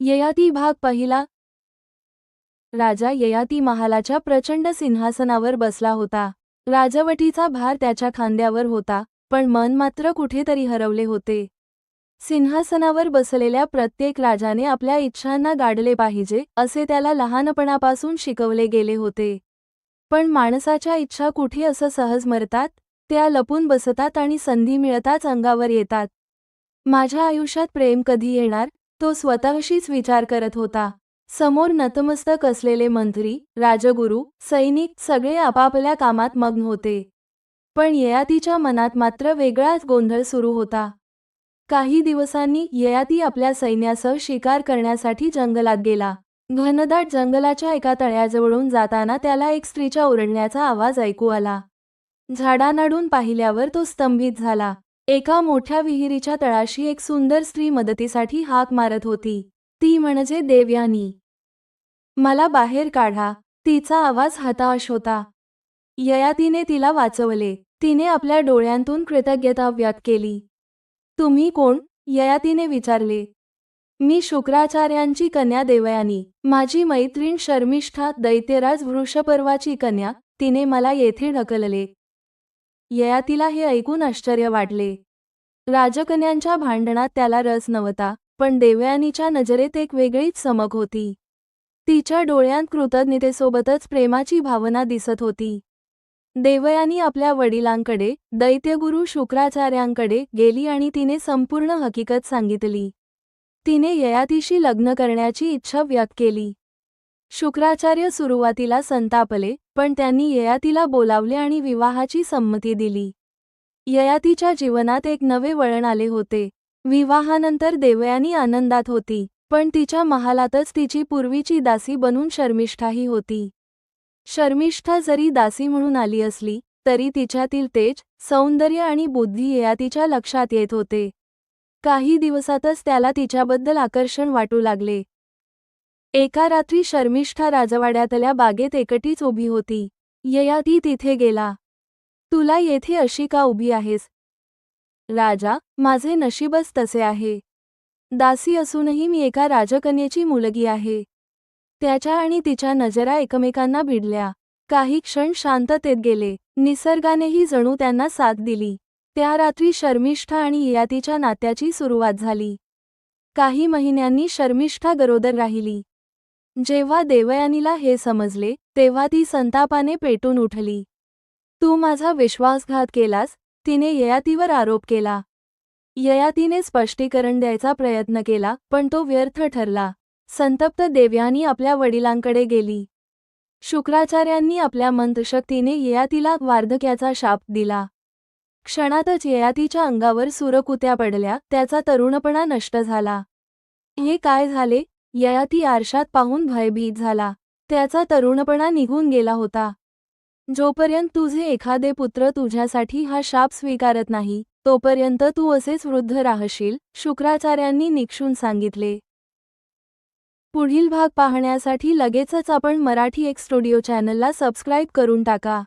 ययाती भाग पहिला. राजा ययाती महालाच्या प्रचंड सिंहासनावर बसला होता. राजवटीचा भार त्याच्या खांद्यावर होता पण मन मात्र कुठेतरी हरवले होते. सिंहासनावर बसलेल्या प्रत्येक राजाने आपल्या इच्छांना गाडले पाहिजे असे त्याला लहानपणापासून शिकवले गेले होते. पण माणसाच्या इच्छा कुठे असं सहज मरतात? त्या लपून बसतात आणि संधी मिळताच अंगावर येतात. माझ्या आयुष्यात प्रेम कधी येणार? तो स्वतःशीच विचार करत होता. समोर नतमस्तक असलेले मंत्री राजगुरू सैनिक सगळे आपापल्या कामात मग्न होते. पण ययातीच्या मनात मात्र वेगळाच गोंधळ सुरू होता. काही दिवसांनी ययाती आपल्या सैन्यासह शिकार करण्यासाठी जंगलात गेला. घनदाट जंगलाच्या एका तळ्याजवळून जाताना त्याला एक स्त्रीच्या ओरडण्याचा आवाज ऐकू आला. झाडानाडून पाहिल्यावर तो स्तंभित झाला. एका मोठ्या विहिरीच्या तळाशी एक सुंदर स्त्री मदतीसाठी हाक मारत होती. ती म्हणजे देवयानी. मला बाहेर काढा. तिचा आवाज हताश होता ययातीने तिला वाचवले. तिने आपल्या डोळ्यांतून कृतज्ञता व्यक्त केली. तुम्ही कोण ययातीने विचारले. मी शुक्राचार्यांची कन्या देवयानी. माझी मैत्रीण शर्मिष्ठा दैत्यराज वृषपर्वाची कन्या. तिने मला येथे ढकलले ययातीला हे ऐकून आश्चर्य वाटले. राजकन्यांच्या भांडणात त्याला रस नव्हता पण देवयानीच्या नजरेत एक वेगळीच चमक होती. तिच्या डोळ्यांत कृतज्ञतेसोबतच प्रेमाची भावना दिसत होती. देवयानी आपल्या वडिलांकडे दैत्यगुरू शुक्राचार्यांकडे गेली आणि तिने संपूर्ण हकीकत सांगितली. तिने ययातीशी लग्न करण्याची इच्छा व्यक्त केली. शुक्राचार्य सुरुवातीला संतापले पण त्यांनी ययातीला बोलावले आणि विवाहाची संमती दिली. ययातीच्या जीवनात एक नवे वळण आले होते. विवाहानंतर देवयानी आनंदात होती पण तिच्या महालातच तिची पूर्वीची दासी बनून शर्मिष्ठाही होती. शर्मिष्ठा जरी दासी म्हणून आली असली तरी तिच्यातील तेज सौंदर्य आणि बुद्धी ययातीच्या लक्षात येत होते. काही दिवसातच त्याला तिच्याबद्दल आकर्षण वाटू लागले. एका रात्री शर्मिष्ठा राजवाड्यातल्या बागेत एकटीच उभी होती. ययाती तिथे गेला. तुला येथे अशी का उभी आहेस? राजा माझे नशीबच तसे आहे. दासी असूनही मी एका राजकन्येची मुलगी आहे. त्याच्या आणि तिच्या नजरा एकमेकांना भिडल्या. काही क्षण शांततेत गेले. निसर्गानेही जणू त्यांना साथ दिली. त्या रात्री शर्मिष्ठा आणि ययातीच्या नात्याची सुरुवात झाली. काही महिन्यांनी शर्मिष्ठा गरोदर राहिली. जेव्हा देवयानीला हे समजले तेव्हा ती संतापाने पेटून उठली. तू माझा विश्वासघात केलास तिने ययातीवर आरोप केला. ययातीने स्पष्टीकरण द्यायचा प्रयत्न केला पण तो व्यर्थ ठरला. संतप्त देव्यानी आपल्या वडिलांकडे गेली. शुक्राचार्यांनी आपल्या मंत्रशक्तीने ययातीला वार्धक्याचा शाप दिला. क्षणातच ययातीच्या अंगावर सुरकुत्या पडल्या त्याचा तरुणपणा नष्ट झाला. हे काय झाले? ययाती आरशात पाहून भयभीत झाला. त्याचा तरुणपणा निघून गेला होता. जोपर्यंत तुझे एखादे पुत्र तुझ्यासाठी हा शाप स्वीकारत नाही तोपर्यंत तू असेच वृद्ध राहशील शुक्राचार्यांनी निक्षून सांगितले. पुढील भाग पाहण्यासाठी लगेचच आपण मराठी एक स्टुडिओ चॅनलला सबस्क्राईब करून टाका.